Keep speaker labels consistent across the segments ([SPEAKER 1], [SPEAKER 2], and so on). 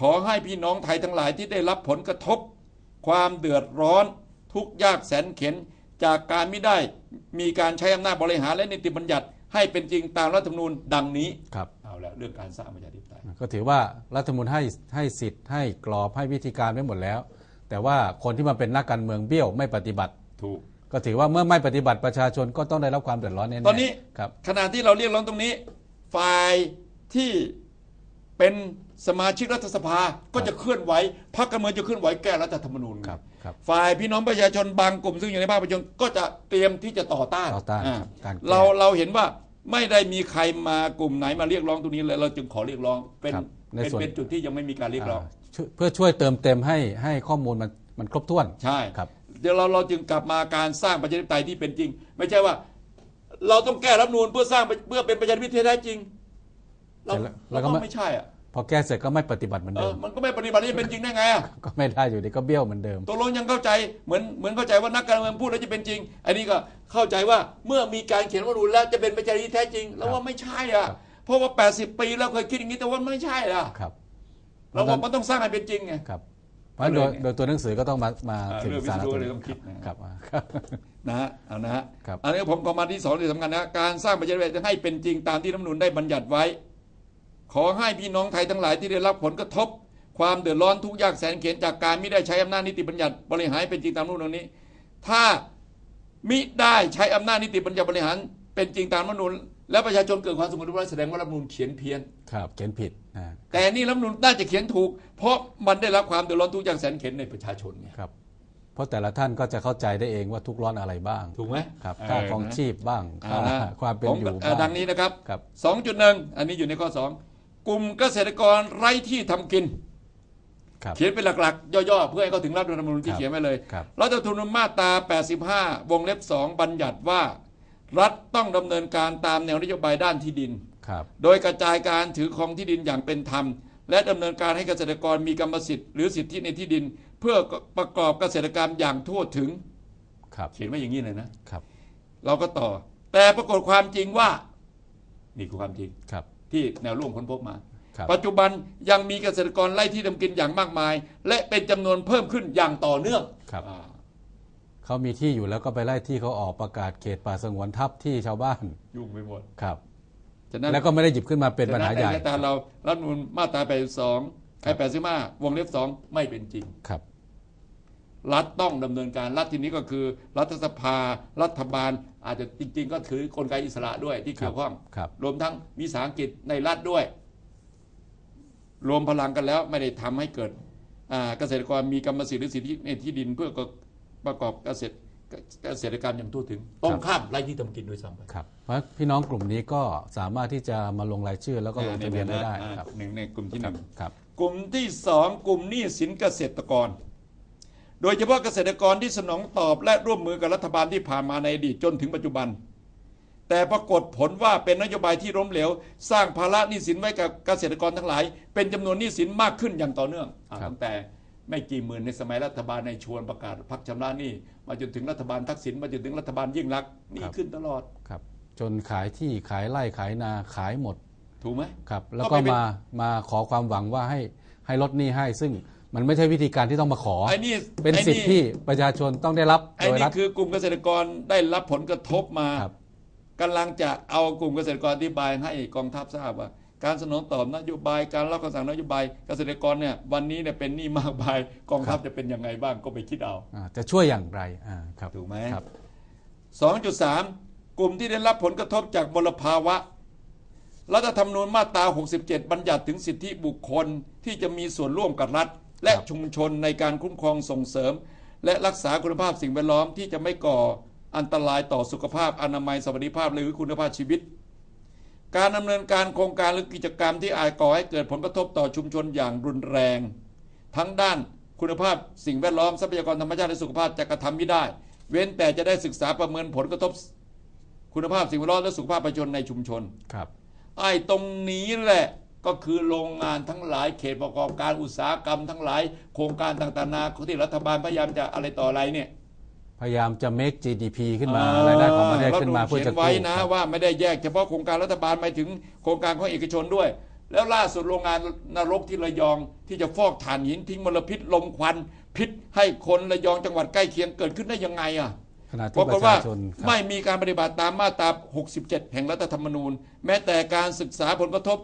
[SPEAKER 1] ขอให้พี่น้องไทยทั้งหลายที่ได้รับผลกระทบ ความเดือดร้อนทุกข์ยากแสนเข็นจากการไม่ได้มีการใช้อำนาจบริหารและนิติบัญญัติ ให้เป็นจริงตามรัฐธรรมนูญดังนี้
[SPEAKER 2] ครับ
[SPEAKER 1] เอาละเรื่องการสร้างประชาธิปไตย
[SPEAKER 2] ก็ถือว่ารัฐธรรมนูญให้ให้สิทธิ์ให้กรอบให้วิธีการไว้หมดแล้ว แต่ว่าคนที่มาเป็นนักการเมืองเบี้ยวไม่ปฏิบัติ
[SPEAKER 1] ถูก
[SPEAKER 2] ก็ถือว่าเมื่อไม่ปฏิบัติประชาชนก็ต้องได้รับความเดือดร้อนแน่ๆ
[SPEAKER 1] ตอนนี้
[SPEAKER 2] ครับ
[SPEAKER 1] ขณะที่เราเรียกร้องตรงนี้ ฝ่ายที่ เป็นสมาชิกรัฐสภาก็จะเคลื่อนไหวพรรคการเมืองจะเคลื่อนไหวแก้รัฐธรรมนูญ
[SPEAKER 2] ครับครับ
[SPEAKER 1] ฝ่ายพี่น้องประชาชนบางกลุ่มซึ่งอยู่ในภาคประชาชนก็จะเตรียมที่จะต่อต้าน
[SPEAKER 2] ต่อต้าน
[SPEAKER 1] อ่า
[SPEAKER 2] การแก้
[SPEAKER 1] เราเราเห็นว่าไม่ได้มีใครมากลุ่มไหนมาเรียกร้องตรงนี้เลยเราจึงขอเรียกร้องเป็น
[SPEAKER 2] ครับใน
[SPEAKER 1] เป็น
[SPEAKER 2] ส่วน
[SPEAKER 1] เป็นจุดที่ยังไม่มีการเรียกร้องา
[SPEAKER 2] ช่วยเพื่อช่วยเติมเต็มให้ให้ข้อมูลมันมันครบถ้วน
[SPEAKER 1] ใช่
[SPEAKER 2] ครับ
[SPEAKER 1] เดี๋ยวเราเราจึงกลับมาการสร้างประชาธิปไตยที่เป็นจริง ไม่ใช่ว่า เราต้องแก้รัฐธรรมนูญเพื่อสร้างเพื่อเป็นประชาธิปไตยที่แท้จริง เรา
[SPEAKER 2] แล้วแล้
[SPEAKER 1] เรา
[SPEAKER 2] วก็
[SPEAKER 1] ก็
[SPEAKER 2] ไม่
[SPEAKER 1] ไม่ใช่อะ
[SPEAKER 2] พอแก้เสร็จก็ไม่ปฏิบัติเหมือน
[SPEAKER 1] เอ
[SPEAKER 2] เดิ
[SPEAKER 1] อ
[SPEAKER 2] ม
[SPEAKER 1] มันก็ไม่ปฏิบัติที่เป็นจริงได้ไงอะ
[SPEAKER 2] ก็ไม่ได้อยู่ดีก็เบี้ยวเหมือนเดิม
[SPEAKER 1] ตกลงยังเข้าใจเหมือนเหมือนเข้าใจว่านักการเมืองพูดแล้วจะเป็นจริง อันนี้ก็เข้าใจว่าเมื่อมีการเขียนรัฐธรรมนูญแล้วจะเป็นประชาธิปไตยที่แท้จริง แล้วว่าไม่ใช่อะ
[SPEAKER 2] ครับ
[SPEAKER 1] เพราะว่า 80 ปีแล้วเคยคิดอย่างนี้แต่ว่าไม่ใช่อะ
[SPEAKER 2] ครับ
[SPEAKER 1] เราบอกมันต้องสร้างให้เป็นจริงไง
[SPEAKER 2] ครับเพราะฉะนั้นโดย
[SPEAKER 1] ก็เลย
[SPEAKER 2] โดยตัวหนังสือก็ต้องมามา
[SPEAKER 1] อ่า
[SPEAKER 2] ถึง
[SPEAKER 1] เรื่องวิ
[SPEAKER 2] สา
[SPEAKER 1] ศ
[SPEAKER 2] ร
[SPEAKER 1] วะ
[SPEAKER 2] รัฐธรรม
[SPEAKER 1] เลย
[SPEAKER 2] นูญ
[SPEAKER 1] ต้องคิดนะ
[SPEAKER 2] ครับอ่าครับ
[SPEAKER 1] นะฮะเอานะฮะ
[SPEAKER 2] ครับ
[SPEAKER 1] อันนี้ผมก็มาที่สองที่สำคัญนะการสร้างประชาธิปไตยจะให้เป็นจริงตามที่รัฐธรรมนูญได้บัญญัติไว้ ขอให้พี่น้องไทยทั้งหลายที่ได้รับผลกระทบ ความเดือดร้อนทุกข์ยากแสนเข็นจากการไม่ได้ใช้อำนาจนิติบัญญัติบริหารให้เป็นจริงตามรัฐธรรมนูญนี้ ถ้ามิได้ใช้อำนาจนิติบัญญัติบริหาร เป็นจริงตามรัฐธรรมนูญและประชาชนเกิดความสมบูรณ์เรียบร้อยแสดงว่ารัฐธรรมนูญเขียนเพี้ยน
[SPEAKER 2] ครับเขียนผิดอ่า
[SPEAKER 1] แต่นี่รัฐธรรมนูญน่าจะเขียนถูก เพราะมันได้รับความเดือดร้อนทุกข์ยากแสนเข็นในประชาชนไง
[SPEAKER 2] ครับเพราะแต่ละท่านก็จะเข้าใจได้เองว่าทุกข์ร้อนอะไรบ้าง
[SPEAKER 1] ถูกไหม
[SPEAKER 2] ครับ
[SPEAKER 1] เออ
[SPEAKER 2] ค่าครองชีพบ้าง
[SPEAKER 1] เอา
[SPEAKER 2] ค่า
[SPEAKER 1] นะ
[SPEAKER 2] ความเป็น
[SPEAKER 1] ผม
[SPEAKER 2] อยู่
[SPEAKER 1] เอ่อ
[SPEAKER 2] บ้าง
[SPEAKER 1] ดังนี้นะครับ
[SPEAKER 2] ครับ
[SPEAKER 1] สองจุดหนึ่งอันนี้อยู่ในข้อสอง กลุ่มเกษตรกรไร้ที่ทำกิน
[SPEAKER 2] ครับ
[SPEAKER 1] เขียนเป็นหลักๆ ย่อๆ เพื่อให้เขาถึงรัฐธรรมนูญที่
[SPEAKER 2] ครับ
[SPEAKER 1] เขียนไว้เลย
[SPEAKER 2] ครับ
[SPEAKER 1] รัฐธรรมนูญมาตรา 85 วงเล็บ 2 บัญญัติว่า รัฐต้องดำเนินการตามแนวนโยบายด้านที่ดิน
[SPEAKER 2] ครับ
[SPEAKER 1] โดยกระจายการถือครองที่ดินอย่างเป็นธรรม และดำเนินการให้เกษตรกรมีกรรมสิทธิ์หรือสิทธิในที่ดิน เพื่อประกอบเกษตรกรรมอย่างทั่วถึง
[SPEAKER 2] ครับ
[SPEAKER 1] เขียนไว้อย่างนี้เลยนะ
[SPEAKER 2] ครับ
[SPEAKER 1] เราก็ต่อ แต่ปรากฏความจริงว่า นี่คือความจริง
[SPEAKER 2] ครับ
[SPEAKER 1] ที่แนวร่วมค้นพบมา
[SPEAKER 2] ครับ
[SPEAKER 1] ปัจจุบันยังมีเกษตรกรไร่ที่ทำกินอย่างมากมาย และเป็นจำนวนเพิ่มขึ้นอย่างต่อเนื่อง
[SPEAKER 2] ครับ
[SPEAKER 1] อ่า
[SPEAKER 2] เขามีที่อยู่แล้วก็ไปไล่ที่เขาออกประกาศเขตป่าสงวนทับที่ชาวบ้าน
[SPEAKER 1] ยุ่งไปหมด
[SPEAKER 2] ครับ
[SPEAKER 1] ฉะนั้น
[SPEAKER 2] แล้วก็ไม่ได้หยิบขึ้นมาเป็นปัญหาใหญ่
[SPEAKER 1] ฉะนั้นในมาตราเรารัฐธรรมนูลมาตราแปดสองไอ้แปดสิบห้าวงเล็บสองไม่เป็นจริง
[SPEAKER 2] ครับ
[SPEAKER 1] รัฐต้องดำเนินการรัฐที่นี้ก็คือ รัฐสภา รัฐบาล อาจจะจริง ๆ ก็ถือกลไกอิสระด้วยที่เกี่ยวข้อง
[SPEAKER 2] ครับ
[SPEAKER 1] รวมทั้งวิสาหกิจในรัฐด้วย รวมพลังกันแล้วไม่ได้ทำให้เกิดอ่าเกษตรกรมีกรรมสิทธิ์หรือสิทธิในที่ดินเพื่อประกอบเกษตรเกษตรกรรมอย่างทั่วถึงต้องข้ามไร่ที่ทำกินด้วยซ้ำไป
[SPEAKER 2] ครับเพราะพี่น้องกลุ่มนี้ก็สามารถที่จะมาลงรายชื่อแล้วก็ลงทะเบียนได้ได้
[SPEAKER 1] อ่า
[SPEAKER 2] ครับ
[SPEAKER 1] หนึ่งในกลุ่มที่ห
[SPEAKER 2] ครั
[SPEAKER 1] นึ่
[SPEAKER 2] บ
[SPEAKER 1] ง
[SPEAKER 2] ครับ
[SPEAKER 1] กลุ่มที่สองกลุ่มหนี้สินเกษตรกร โดยเฉพาะเกษตรกรที่สนองตอบและร่วมมือกับรัฐบาลที่ผ่านมาในอดีตจนถึงปัจจุบัน แต่ปรากฏผลว่าเป็นนโยบายที่ล้มเหลว สร้างภาระหนี้สินไว้กับเกษตรกรทั้งหลาย เป็นจำนวนหนี้สินมากขึ้นอย่างต่อเนื่องอะ
[SPEAKER 2] ครับ
[SPEAKER 1] ตั้งแต่ไม่กี่หมื่นในสมัยรัฐบาลในชวนประกาศพักชำระหนี้มาจนถึงรัฐบาลทักษิณมาจนถึงรัฐบาลยิ่งรักษณ์หนี้ขึ้นตลอด
[SPEAKER 2] ครับจนขายที่ขายไร่ขายนาขายหมด
[SPEAKER 1] ถูกไหม
[SPEAKER 2] ครับ แล้ว
[SPEAKER 1] ก็
[SPEAKER 2] ก็
[SPEAKER 1] ไปเป็น
[SPEAKER 2] มามาขอความหวังว่าให้ให้ลดหนี้ให้ซึ่ง มันไม่ใช่วิธีการที่ต้องมาขอ
[SPEAKER 1] ไอ้นี่
[SPEAKER 2] เป็น
[SPEAKER 1] ไอ้
[SPEAKER 2] สิทธิ์ที่ประชาชนต้องได้รับ
[SPEAKER 1] ไอ้
[SPEAKER 2] โดย
[SPEAKER 1] นี่
[SPEAKER 2] รัฐ
[SPEAKER 1] คือกลุ่มเกษตรกรได้รับผลกระทบมา
[SPEAKER 2] ครับ
[SPEAKER 1] กำลังจะเอากลุ่มเกษตรกรอธิบายให้กองทัพทราบว่า การสนองตอบนโยบายการรับคำสั่งนโยบายเกษตรกรเนี่ยวันนี้เนี่ยเป็นหนี้มากมายกองทัพจะเป็นยังไงบ้างก็ไปคิดเอา
[SPEAKER 2] อ่าจะช่วยอย่างไรอ่าครับ
[SPEAKER 1] ถูกไหม
[SPEAKER 2] ครับ
[SPEAKER 1] 2.3 กลุ่มที่ได้รับผลกระทบจากมลภาวะรัฐธรรมนูญมาตรา 67 บัญญัติถึงสิทธิบุคคลที่จะมีส่วนร่วมกับรัฐ และ
[SPEAKER 2] ครับ
[SPEAKER 1] ชุมชนในการคุ้มครองส่งเสริม และรักษาคุณภาพสิ่งแวดล้อมที่จะไม่ก่ออันตรายต่อสุขภาพอนามัยสวัสดิภาพหรือคุณภาพชีวิต การดำเนินการโครงการหรือกิจกรรมที่อาจก่อให้เกิดผลกระทบต่อชุมชนอย่างรุนแรง ทั้งด้านคุณภาพสิ่งแวดล้อมทรัพยากรธรรมชาติและสุขภาพจะกระทำไม่ได้ เว้นแต่จะได้ศึกษาประเมินผลกระทบ คุณภาพสิ่งแวดล้อมและสุขภาพประชาชนในชุมชน
[SPEAKER 2] ครับ
[SPEAKER 1] ไอ้ตรงนี้แหละ ก็คือโรงงานทั้งหลายเขตประกอบการอุตสาหกรรมทั้งหลาย โครงการต่างๆนานาที่รัฐบาลพยายามจะอะไรต่ออะไรเนี่ย
[SPEAKER 2] พยายามจะ make GDP ขึ้นมารายได้ของประเทศขึ้นมา
[SPEAKER 1] รัฐธรร
[SPEAKER 2] เพื่อ
[SPEAKER 1] เขี
[SPEAKER 2] จะ
[SPEAKER 1] ยนไว้
[SPEAKER 2] กู้
[SPEAKER 1] นะครับว่าไม่ได้แยกเฉพาะโครงการรัฐบาลหมายถึงโครงการของเอกชนด้วย แล้วล่าสุดโรงงานนรกที่ระยองที่จะฟอกถ่านหินทิ้งมลพิษลมควัน พิษให้คนระยองจังหวัดใกล้เคียงเกิดขึ้นได้ยังไงอะ
[SPEAKER 2] ขณะ
[SPEAKER 1] ป
[SPEAKER 2] ที่
[SPEAKER 1] ราก
[SPEAKER 2] ป
[SPEAKER 1] ฏ
[SPEAKER 2] ระ
[SPEAKER 1] ว่า
[SPEAKER 2] ชาชนครับ
[SPEAKER 1] ไม่มีการปฏิบัติตามมาตรา 67 แห่งรัฐธรรมนูญ แม้แต่การศึกษาผลกระทบ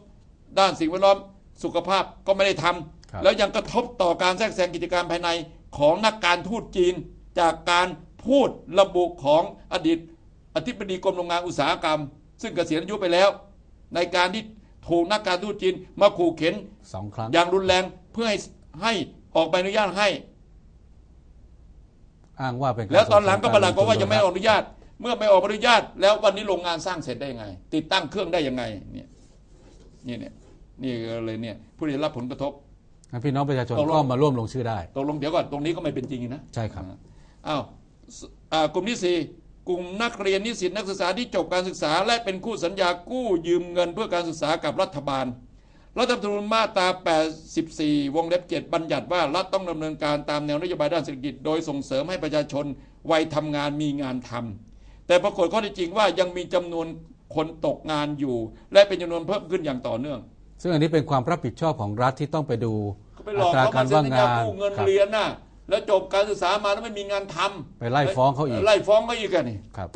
[SPEAKER 1] ด้านสิ่งแวดล้อมสุขภาพก็ไม่ได้ทำ
[SPEAKER 2] ครับ
[SPEAKER 1] แล้วยังกระทบต่อการแทรกแซงกิจการภายในของนักการทูตจีน จากการพูดระบุของอดีตอธิบดีกรมโรงงานอุตสาหกรรม ซึ่งเกษียณอายุไปแล้ว ในการที่ถูกนักการทูตจีนมาขู่เข็น
[SPEAKER 2] สองครั้ง
[SPEAKER 1] อย่างรุนแรงเพื่อให้ให้ออกใบอนุญาตให้
[SPEAKER 2] อ้างว่าเป็นาร
[SPEAKER 1] แล้วตอนหลังก็ประหลัดก็ว่า
[SPEAKER 2] ส่
[SPEAKER 1] ยังไม่อนุญาต เมื่อไม่ออกอนุญาต แล้ววันนี้โรงงานสร้างเสร็จได้ยังไง ติดตั้งเครื่องได้ยังไงเนี่ย นี่เนี่ยนี่เลยเนี่ยผู้ได้รับผลกระทบ
[SPEAKER 2] งั้นพี่น้องประชาชน
[SPEAKER 1] ตกลง
[SPEAKER 2] ก็มาร่วมลงชื่อได้
[SPEAKER 1] ตกลงเดี๋ยวก่อนตรงนี้ก็ไม่เป็นจริงนะ
[SPEAKER 2] ใช่ครับ
[SPEAKER 1] อ้าวสอ่ากลุ่มที่สี่กลุ่มนักเรียนนิสิตนักศึกษาที่จบการศึกษา และเป็นคู่สัญญากู้ยืมเงินเพื่อการศึกษากับรัฐบาล รัฐธรรมนูญมาตรา 84 วงเล็บ 7 บัญญัติว่ารัฐต้องดำเนินการตามแนวนโยบายด้านเศรษฐกิจ โดยส่งเสริมให้ประชาชนวัยทำงานมีงานทำแต่ปรากฏข้อเท็จจริงว่ายังมีจำนวน คนตกงานอยู่ และเป็นจำนวนเพิ่มขึ้นอย่างต่อเนื่อง
[SPEAKER 2] ซึ่งอันนี้เป็นความรับผิดชอบของรัฐที่ต้องไปดู
[SPEAKER 1] ก็ไปหลอก
[SPEAKER 2] ตรา
[SPEAKER 1] เขา
[SPEAKER 2] กา
[SPEAKER 1] มารเซ็น
[SPEAKER 2] ว่าง
[SPEAKER 1] สัญ
[SPEAKER 2] งา
[SPEAKER 1] ญานกู้เงิน
[SPEAKER 2] ครับ
[SPEAKER 1] เรียนน่ะแล้วจบการศึกษามาแล้วไม่มีงานทำ
[SPEAKER 2] ไปไล่ฟ้องเขาอีก
[SPEAKER 1] ไล่ฟ้องเขาอีกอะนี่
[SPEAKER 2] ครับ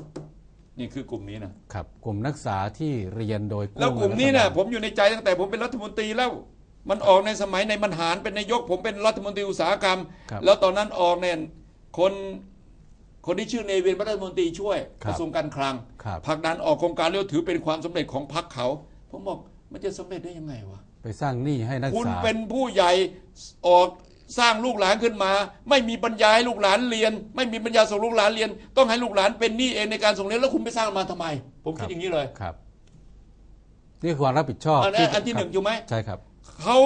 [SPEAKER 1] นี่คือกลุ่มนี้นะ
[SPEAKER 2] ครับ กลุ่มนักศึกษาที่เรียนโดย
[SPEAKER 1] แล้วกลุ่มนี้
[SPEAKER 2] เงิ
[SPEAKER 1] เนี่ย
[SPEAKER 2] รัฐ
[SPEAKER 1] ผ
[SPEAKER 2] บาล
[SPEAKER 1] มอยู่ในใจตั้งแต่ผมเป็นรัฐมนตรีแล้ว มันออกในสมัยในบรรหารเป็นนายก ผมเป็นรัฐมนตรีอุตสาหกรรม
[SPEAKER 2] ครับ
[SPEAKER 1] แล้วตอนนั้นออกเนี่ยคน คนที่ชื่อเนวินรัฐมนตรีช่วย
[SPEAKER 2] ครั
[SPEAKER 1] ก
[SPEAKER 2] บ
[SPEAKER 1] ระทรวงการคลัง
[SPEAKER 2] ครับ
[SPEAKER 1] ผลักดันออกโครงการเรียกว่าถือเป็นความสำเร็จของพรรคเขา ผมบอกมันจะสำเร็จได้ยังไงวะ
[SPEAKER 2] ไปสร้างหนี้ให้นักศึ
[SPEAKER 1] คุ
[SPEAKER 2] ก
[SPEAKER 1] ณ
[SPEAKER 2] ษา
[SPEAKER 1] เป็นผู้ใหญ่ออกสร้างลูกหลานขึ้นมา ไม่มีปัญญาให้ลูกหลานเรียน ไม่มีปัญญาส่งลูกหลานเรียน ต้องให้ลูกหลานเป็นหนี้เองในการส่งเรียนแล้วคุณไปสร้างมาทำไม ผมคิดอย่างนี้เลย
[SPEAKER 2] ครับ นี่คือความรับผิดชอบ
[SPEAKER 1] อันนี้อันที่หนึ่งอยู่ไหม
[SPEAKER 2] ใช่ครับ
[SPEAKER 1] เขา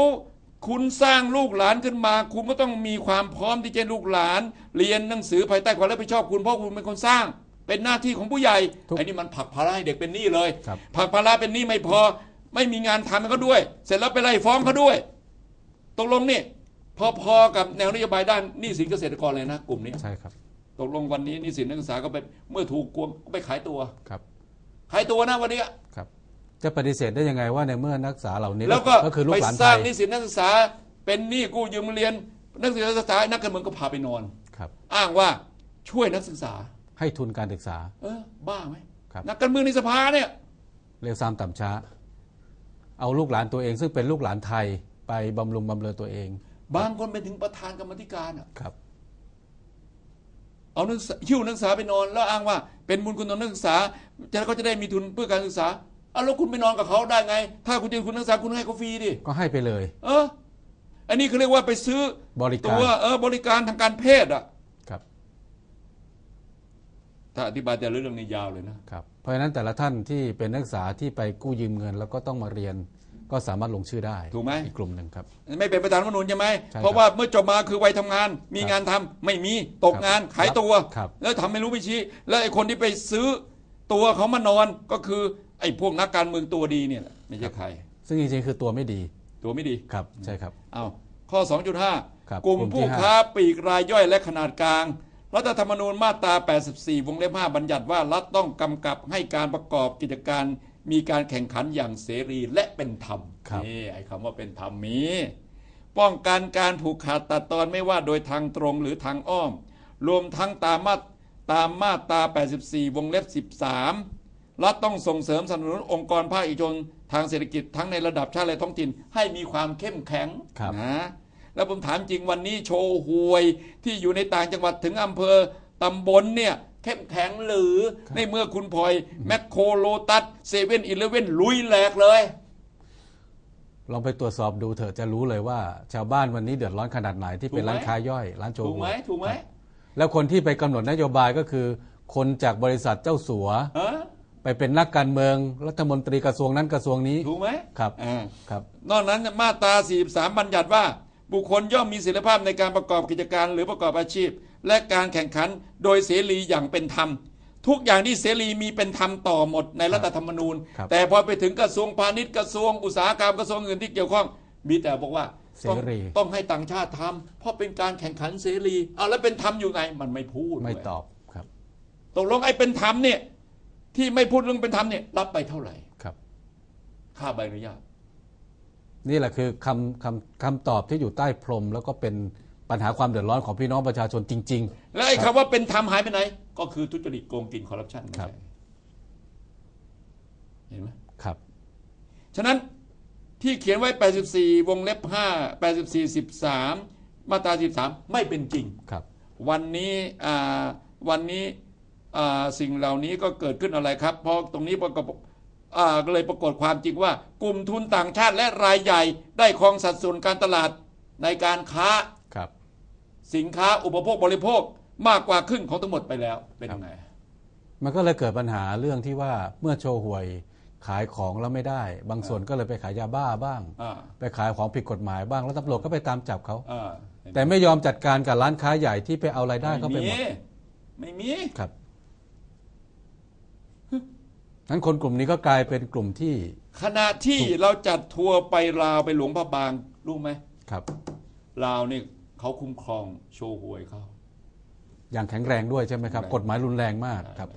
[SPEAKER 1] คุณสร้างลูกหลานขึ้นมา คุณก็ต้องมีความพร้อมที่จะให้ลูกหลาน เรียนหนังสือภายใต้ความรับผิดชอบคุณเพราะคุณเป็นคนสร้าง เป็นหน้าที่ของผู้ใหญ่
[SPEAKER 2] ทุก
[SPEAKER 1] ไอ้นี่มันผลักภาระให้เด็กเป็นหนี้เลย
[SPEAKER 2] ครับ
[SPEAKER 1] ผลักภาระเป็นหนี้ไม่พอ ไม่มีงานทำให้เขาด้วย เสร็จแล้วไปไล่ฟ้องเขาด้วยตกลงนี่พอๆกับแนวนโยบายด้านหนี้สินเกษตรกรเลยนะกลุ่มนี้
[SPEAKER 2] ใช่ครับ
[SPEAKER 1] ตกลงวันนี้หนี้สินนักศึกษาก็ไปเมื่อถูกกวงก็ไปขายตัว
[SPEAKER 2] ครับ
[SPEAKER 1] ขายตัวนะวันนี้
[SPEAKER 2] ครับ จะปฏิเสธได้ยังไงว่าในเมื่อนักศึกษาเหล่านี้
[SPEAKER 1] แล้วก็
[SPEAKER 2] ก็คือลู
[SPEAKER 1] ไป
[SPEAKER 2] กหลาน
[SPEAKER 1] ส
[SPEAKER 2] ไท
[SPEAKER 1] ร้าง
[SPEAKER 2] ย
[SPEAKER 1] หนี้สินนักศึกษา เป็นหนี้กู้ยืมเรียนนักศึกษานักศึกษานักการเมืองก็พาไปนอน
[SPEAKER 2] ครับ
[SPEAKER 1] อ้างว่าช่วยนักศึกษา
[SPEAKER 2] ให้ทุนการศึกษา
[SPEAKER 1] เออ บ้าไหม
[SPEAKER 2] ครับ
[SPEAKER 1] นักการเมืองในสภาเนี่ย
[SPEAKER 2] เร็วซ้ำต่ำช้า เอาลูกหลานตัวเอง ซึ่งเป็นลูกหลานไทยไปบำรุงบำเรอตัวเอง
[SPEAKER 1] บางคนเป็นถึงประธานกรรมธิการอะ
[SPEAKER 2] ครับ
[SPEAKER 1] เอานักศึกษาหิ้วนักศึกษาไปนอน แล้วอ้างว่า เป็นบุญคุณของนักศึกษาจะเขาจะได้มีทุนเพื่อการศึกษา เอาแล้วคุณไปนอนกับเขาได้ไง ถ้าคุณจะคุณนักศึกษาคุณให้เขาฟรีดิ
[SPEAKER 2] ก็ให้ไปเลย
[SPEAKER 1] เออ อันนี้เขาเรียกว่าไปซื้อบ
[SPEAKER 2] ริ
[SPEAKER 1] ตั
[SPEAKER 2] การ
[SPEAKER 1] วเออบริการทางการเพศอะ
[SPEAKER 2] ครับ
[SPEAKER 1] ถ้าอธิบายแต่ละเรื่องนี้ยาวเลยนะ
[SPEAKER 2] ครับ เพราะฉะนั้นแต่ละท่านที่เป็นนักศึกษาที่ไปกู้ยืมเงิน แล้วก็ต้องมาเรียนก็สามารถลงชื่อได้
[SPEAKER 1] ถูกไหม
[SPEAKER 2] อีกกลุ่มหนึ่งครับ
[SPEAKER 1] ไม่เป็นประธานรัฐธรรมนูญใช่ไหม
[SPEAKER 2] ใช่ครับ
[SPEAKER 1] เพราะว่าเมื่อจบมาคือวัยทำงาน มีงานทำไม่มีตกงาน
[SPEAKER 2] ครับ
[SPEAKER 1] ขายตัว
[SPEAKER 2] ครับ
[SPEAKER 1] แล้วทำไม่รู้ไม่ชี้ แล้วไอ้คนที่ไปซื้อตัวเขามานอนก็คือ ไอ้พวกนักการเมืองตัวดีเนี่ยแหละไม่ใช่ใคร
[SPEAKER 2] ซึ่งจริงๆคือตัวไม่ดี
[SPEAKER 1] ตัวไม่ดี
[SPEAKER 2] ครับใช่ครับ
[SPEAKER 1] เอาข้อ
[SPEAKER 2] ครับ
[SPEAKER 1] 2.5 กลุ่ม
[SPEAKER 2] กลุ่มที่
[SPEAKER 1] ผู้
[SPEAKER 2] ห้า
[SPEAKER 1] ค้าปลีกรายย่อยและขนาดกลาง รัฐธรรมนูญมาตรา 84 วงเล็บ 5 บัญญัติว่ารัฐต้องกำกับให้การประกอบกิจการมีการแข่งขันอย่างเสรีและเป็นธรรม
[SPEAKER 2] ครับ
[SPEAKER 1] นี่ไอ้คำว่าเป็นธรรมมีป้องกันการผูกขาดตัดตอนไม่ว่าโดยทางตรงหรือทางอ้อม รวมทั้งตามมาตตามมาตรา 84 วงเล็บ 13 รัฐต้องส่งเสริมสนับสนุนองค์กรภาคเอกชนทางเศรษฐกิจทั้งในระดับชาติและท้องถิ่นให้มีความเข้มแข็ง
[SPEAKER 2] ครับ
[SPEAKER 1] นะแล้วผมถามจริงวันนี้โชว์หวยที่อยู่ในต่างจังหวัดถึงอำเภอตำบลเนี่ยเข้มแข็งหรือในเมื่อคุณพลอยแมคโครโลตัสเซเว่นอีเลเว่นลุยแหลกเลย
[SPEAKER 2] ลองไปตรวจสอบดูเถอะจะรู้เลยว่า ชาวบ้านวันนี้เดือดร้อนขนาดไหนที่เป็น
[SPEAKER 1] ถูกไหม
[SPEAKER 2] ร้านค้าย่อยร้านโชว์
[SPEAKER 1] ถูกไหม
[SPEAKER 2] หวย
[SPEAKER 1] ถูกไหม
[SPEAKER 2] แล้วคนที่ไปกำหนดนโยบายก็คือ คนจากบริษัทเจ้าสัว
[SPEAKER 1] ฮะ
[SPEAKER 2] ไปเป็นนักการเมืองรัฐมนตรีกระทรวงนั้นกระทรวงนี้
[SPEAKER 1] ถูกไหม
[SPEAKER 2] ครับ
[SPEAKER 1] อ่า
[SPEAKER 2] ครับ
[SPEAKER 1] นอกนั้นมาตรา43บัญญัติว่า บุคคลย่อมมีศิลภาพในการประกอบกิจการหรือประกอบอาชีพ และการแข่งขันโดยเสรีอย่างเป็นธรรม ทุกอย่างที่เสรีมีเป็นธรรมต่อหมดในรัฐธรรมนูญ
[SPEAKER 2] ครับ
[SPEAKER 1] แต่พอไปถึงกระทรวงพาณิชย์กระทรวงอุตสาหกรรมกระทรวงอื่นที่เกี่ยวข้องมีแต่บอกว่าต้อง
[SPEAKER 2] เสรี
[SPEAKER 1] ต้องให้ต่างชาติทำเพราะเป็นการแข่งขันเสรีเอาแล้วเป็นธรรมอยู่ไงมันไม่พูด
[SPEAKER 2] ไม่
[SPEAKER 1] เว้ย
[SPEAKER 2] ตอบครับ
[SPEAKER 1] ตกลงไอ้เป็นธรรมเนี่ย ที่ไม่พูดเรื่องเป็นธรรมเนี่ยรับไปเท่าไหร่
[SPEAKER 2] ครับ
[SPEAKER 1] ค่าใบอนุญาต
[SPEAKER 2] นี่แหละคือคำคำคำตอบที่อยู่ใต้พรม แล้วก็เป็นปัญหาความเดือดร้อนของพี่น้องประชาชนจริง
[SPEAKER 1] แล้วไอ้คำว่าเป็นธรรมหายไปไหน ก็คือทุจริตโกงกินคอร์รัปชัน
[SPEAKER 2] ครับ
[SPEAKER 1] เห็นไหม
[SPEAKER 2] ๆครับ
[SPEAKER 1] ฉะนั้นที่เขียนไว้ 84 วงเล็บ 5 84 13 มาตรา 13 ไม่เป็นจริง
[SPEAKER 2] ครับ
[SPEAKER 1] วันนี้อ่าวันนี้อ่า สิ่งเหล่านี้ก็เกิดขึ้นอะไรครับเพราะตรงนี้ปรากฏอ่าก็เลยปรากฏความจริงว่า กลุ่มทุนต่างชาติและรายใหญ่ได้ครองสัดส่วนการตลาดในการค้า
[SPEAKER 2] ครับ
[SPEAKER 1] สินค้าอุปโภคบริโภคมากกว่าครึ่งของทั้งหมดไปแล้วเป็นยังไง
[SPEAKER 2] มันก็เลยเกิดปัญหาเรื่องที่ว่าเมื่อโชว์หวยขายของแล้วไม่ได้ บางส่วนก็เลยไปขายยาบ้าบ้าง
[SPEAKER 1] อ่า
[SPEAKER 2] ไปขายของผิดกฎหมายบ้าง แล้วตำรวจก็ไปตามจับเขา
[SPEAKER 1] อ่า
[SPEAKER 2] แต่ไม่ยอมจัดการกับร้านค้าใหญ่ที่ไปเอารายได้เข้าไปหมด
[SPEAKER 1] ไม่มี
[SPEAKER 2] ครับ นั้นคนกลุ่มนี้ก็กลายเป็นกลุ่มที่
[SPEAKER 1] ขณะที่เราจัดทัวร์ไปลาวไปหลวงพระบางรู้ไหม
[SPEAKER 2] ครับ
[SPEAKER 1] ลาวนี่เขาคุ้มครองโชว์หวยเขา
[SPEAKER 2] อย่างแข็งแรงด้วยใช่ไหมครับ
[SPEAKER 1] แข็งแรง
[SPEAKER 2] กฎหมายรุนแรงมากครับ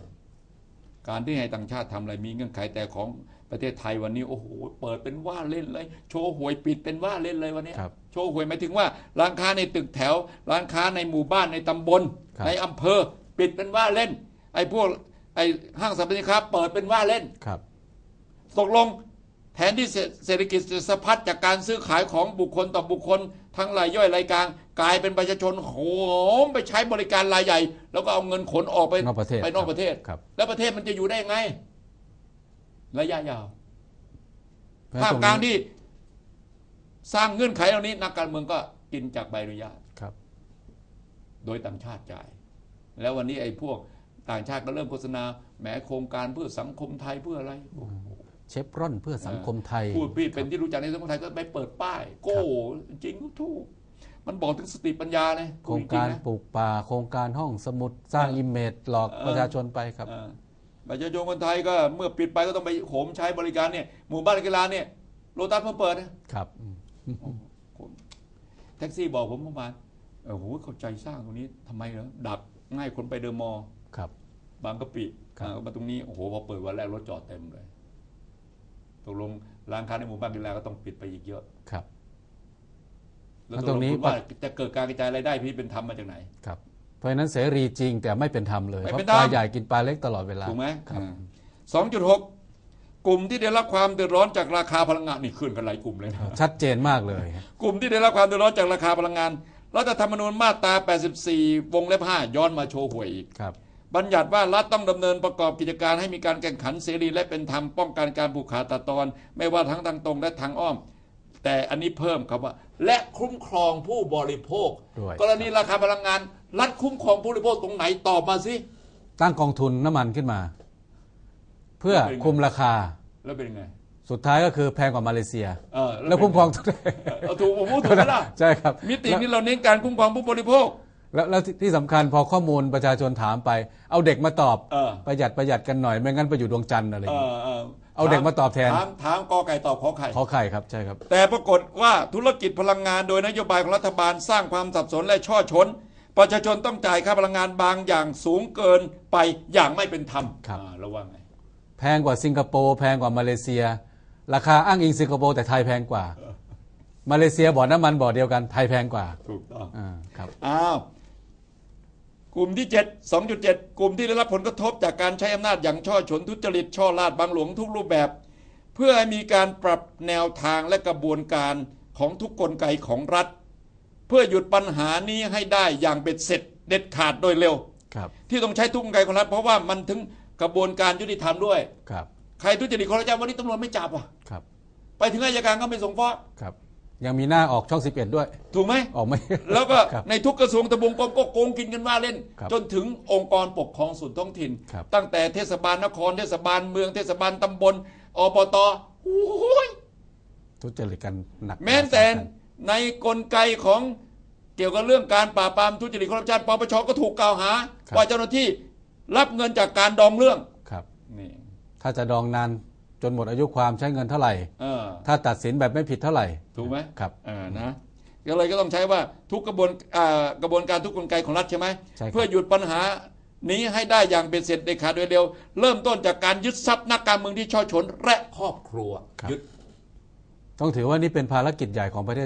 [SPEAKER 1] การที่ให้ต่างชาติทำอะไรมีเงื่อนไขแต่ของประเทศไทยวันนี้โอ้โหเปิดเป็นว่าเล่นเลย โชว์หวยปิดเป็นว่าเล่นเลยวันนี้
[SPEAKER 2] ครับ
[SPEAKER 1] โชว์หวยหมายถึงว่า ร้านค้าในตึกแถว ร้านค้าในหมู่บ้านในตำบล
[SPEAKER 2] ครับ
[SPEAKER 1] ในอำเภอ ปิดเป็นว่าเล่น ไอ้พวก ไอ้ห้างสรรพสินค้าเปิดเป็นว่าเล่น
[SPEAKER 2] ครับ
[SPEAKER 1] ตกลงแทนที่เศรเศรษฐกิจจะสะพัดจากการซื้อขายของบุคคลต่อบุคคล ทั้งรายย่อยรายกลางกลายเป็นประชาชนโหมไปใช้บริการรายใหญ่ แล้วก็เอาเงินขนออกไป
[SPEAKER 2] นอกประเทศ
[SPEAKER 1] ไปนอกประเทศ
[SPEAKER 2] ครับ
[SPEAKER 1] แล้วประเทศมันจะอยู่ได้ยังไง ระยะยาว
[SPEAKER 2] เพราะฉะ
[SPEAKER 1] ท่า
[SPEAKER 2] นั้
[SPEAKER 1] ม
[SPEAKER 2] น
[SPEAKER 1] กลาง
[SPEAKER 2] ตรงนี้
[SPEAKER 1] ที่สร้างเงื่อนไขเหล่านี้นักการเมืองก็กินจากใบอนุญาต
[SPEAKER 2] ครับ
[SPEAKER 1] โดยต่างชาติจ่าย แล้ววันนี้ไอ้พวก ต่างชาติก็เริ่มโฆษณาแหมโครงการเพื่อสังคมไทยเพื่ออะไรโอ้โห
[SPEAKER 2] เชฟรอนเพื่อสังคมไทย
[SPEAKER 1] พูดพี่เป็นที่รู้จักในสังคมไทยก็ไปเปิดป้าย โก้จริงทุกมันบอกถึงสติปัญญาเลย
[SPEAKER 2] โครงการปลูกป่า โครงการห้องสมุดสร้างอิมเมจหลอกประชาชนไปครับ
[SPEAKER 1] เออประชาชนคนไทยก็เมื่อปิดไปก็ต้องไปโหมใช้บริการเนี่ยหมู่บ้านกีฬาเนี่ยโลตัสเพิ่งเปิดนะครับ
[SPEAKER 2] อืม
[SPEAKER 1] แท็กซี่บอกผมเมื่อวานโอ้โหเข้าใจสร้างตรงนี้ทำไมเหรอดักง่ายคนไปเดอะมอลล์
[SPEAKER 2] ครับ
[SPEAKER 1] บางกะปิ
[SPEAKER 2] ครับ
[SPEAKER 1] อ่ามาตรงนี้โอ้โหพอเปิดวันแรกรถจอดเต็มเลยตกลงร้านค้าในหมู่บ้านกีฬาก็ต้องปิดไปอีกเยอะ
[SPEAKER 2] ครับ
[SPEAKER 1] แล้ว
[SPEAKER 2] แล้ว
[SPEAKER 1] ต
[SPEAKER 2] ต
[SPEAKER 1] ก
[SPEAKER 2] ร
[SPEAKER 1] ล
[SPEAKER 2] ง
[SPEAKER 1] ง
[SPEAKER 2] นี้
[SPEAKER 1] คุณว่าจะเกิดการกระจายรายได้พี่เป็นธรรมมาจากไหน
[SPEAKER 2] ครับ เพราะฉะนั้นเสรีจริงแต่ไม่เป็นธรรมเลย
[SPEAKER 1] ไม่
[SPEAKER 2] เพ
[SPEAKER 1] เป็น
[SPEAKER 2] ราะปลา
[SPEAKER 1] ธรรม
[SPEAKER 2] ใหญ่กินปลาเล็กตลอดเวลา
[SPEAKER 1] ถูกไหม
[SPEAKER 2] ครับ
[SPEAKER 1] สองจุดหกกลุ่มที่ได้รับความเดือดร้อนจากราคาพลังงานนี่ขึ้นกันหลายกลุ่มเลยนะ
[SPEAKER 2] ชัดเจนมากเลย
[SPEAKER 1] กลุ่มที่ได้รับความเดือดร้อนจากราคาพลังงานรัฐธรรมนูญมาตรา 84 วงเล็บ 5 ย้อนมาโชว์หวยอีก
[SPEAKER 2] ครับ
[SPEAKER 1] บัญญัติว่ารัฐต้องดำเนินประกอบกิจการให้มีการแข่งขันเสรีและเป็นธรรมป้องกันการผูกขาดตัดตอน ไม่ว่าทั้งทางตรงและทางอ้อม แต่อันนี้เพิ่มครับว่า และคุ้มครองผู้บริโภค
[SPEAKER 2] ด้วย
[SPEAKER 1] กรณีราคาพลังงาน รัฐคุ้มครองผู้บริโภคตรงไหนตอบมาสิ
[SPEAKER 2] ตั้งกองทุนน้ำมันขึ้นมา เพื่อ
[SPEAKER 1] เป็นไง
[SPEAKER 2] คุมราคา
[SPEAKER 1] แล้วเป็นยังไง
[SPEAKER 2] สุดท้ายก็คือแพงกว่ามาเลเซีย
[SPEAKER 1] เออ
[SPEAKER 2] แล้วคุ้มครองทุก
[SPEAKER 1] เอาถูกผมพูดถูกไหมล่ะ
[SPEAKER 2] ใช่ครับ
[SPEAKER 1] มิตินี้เราเน้นการคุ้มครองผู้บริโภค
[SPEAKER 2] แล้วแล้วที่ที่สำคัญพอข้อมูลประชาชนถามไป เอาเด็กมาตอบ
[SPEAKER 1] เออ
[SPEAKER 2] ประหยัดประหยัดกันหน่อยไม่งั้นไปอยู่ดวงจันทร์อะไรอ
[SPEAKER 1] เอย่าง
[SPEAKER 2] เงี้ย
[SPEAKER 1] อเออ
[SPEAKER 2] เอาเด็กมาตอบแทน
[SPEAKER 1] ถามถามกอไก่ตอบขอไข่
[SPEAKER 2] ขอไข่ครับใช่ครับ
[SPEAKER 1] แต่ปรากฏว่าธุรกิจพลังงานโดยนโยบายของรัฐบาลสร้างความสับสนและช่อชน ประชาชนต้องจ่ายค่าพลังงานบางอย่างสูงเกินไปอย่างไม่เป็นธรรม
[SPEAKER 2] ครับ
[SPEAKER 1] อ่าระวังไง
[SPEAKER 2] แพงกว่าสิงคโปร์แพงกว่ามาเลเซีย ราคาอ้างอิงสิงคโปร์แต่ไทยแพงกว่ามาเลเซียบ่อน้ำมันบ่อเดียวกันไทยแพงกว่า
[SPEAKER 1] ถูกต้อง
[SPEAKER 2] อ่าครับ
[SPEAKER 1] อ้าว กลุ่มที่ 7 2.7 กลุ่มที่ได้รับผลกระทบจากการใช้อำนาจอย่างช่อฉนทุจริตช่อลาดบางหลวงทุกรูปแบบ เพื่อให้มีการปรับแนวทางและกระบวนการของทุกกลไกของรัฐ เพื่อหยุดปัญหานี้ให้ได้อย่างเบ็ดเสร็จเด็ดขาดโดยเร็ว
[SPEAKER 2] ครับ
[SPEAKER 1] ที่ต้องใช้ทุกกลไกของรัฐเพราะว่ามันถึงกระบวนการยุติธรรมด้วย
[SPEAKER 2] ครับ
[SPEAKER 1] ใครทุจริตคอร์รัปชันวันนี้ตำรวจไม่จับอะ
[SPEAKER 2] ครับ
[SPEAKER 1] ไปถึงอายการก็ไม่ส่งฟ้อง
[SPEAKER 2] ครับ ยังมีหน้าออกช่อง 11 ด้วย
[SPEAKER 1] ถูกไหม
[SPEAKER 2] ออกไม่
[SPEAKER 1] แล้วก็
[SPEAKER 2] ครับ
[SPEAKER 1] ในทุกกระทรวงตะบงกรมก็โกงกินกันว่าเล่น
[SPEAKER 2] ครับ
[SPEAKER 1] จนถึงองค์กรปกครองส่วนท้องถิ่น
[SPEAKER 2] ครับ
[SPEAKER 1] ตั้งแต่เทศบาลนคร เทศบาลเมืองเทศบาลตำบลอบตโอ้ย
[SPEAKER 2] ทุจริตกันหนัก
[SPEAKER 1] แม้แต่
[SPEAKER 2] สาหัส
[SPEAKER 1] ในกลไกของเกี่ยวกับเรื่องการปราบปรามทุจริตคอร์รัปชันปปชก็ถูกกล่าวหา ว่าเจ้าหน้าที่รับเงินจากการดองเรื่อง
[SPEAKER 2] ครับ
[SPEAKER 1] นี่
[SPEAKER 2] ถ้าจะดองนาน จนหมดอายุความใช้เงินเท่าไหร่
[SPEAKER 1] เออ
[SPEAKER 2] ถ้าตัดสินแบบไม่ผิดเท่าไหร่
[SPEAKER 1] ถูกไหม
[SPEAKER 2] ครับ
[SPEAKER 1] เออนะก็เลยก็ต้องใช้ว่าทุกกระบวนอ่ากระบวนการทุกกลไกของรัฐใช่ไหม
[SPEAKER 2] ใช่ครับ
[SPEAKER 1] เพื่อหยุดปัญหานี้ให้ได้อย่างเป็นเสร็จเด็ดขาดโดยเร็ว เริ่มต้นจากการยึดทรัพย์นักการเมืองที่ช่อฉนและครอบครัว
[SPEAKER 2] ครับ
[SPEAKER 1] ยึด
[SPEAKER 2] ต้องถือว่านี่เป็นภารกิจใหญ่ของประเทศ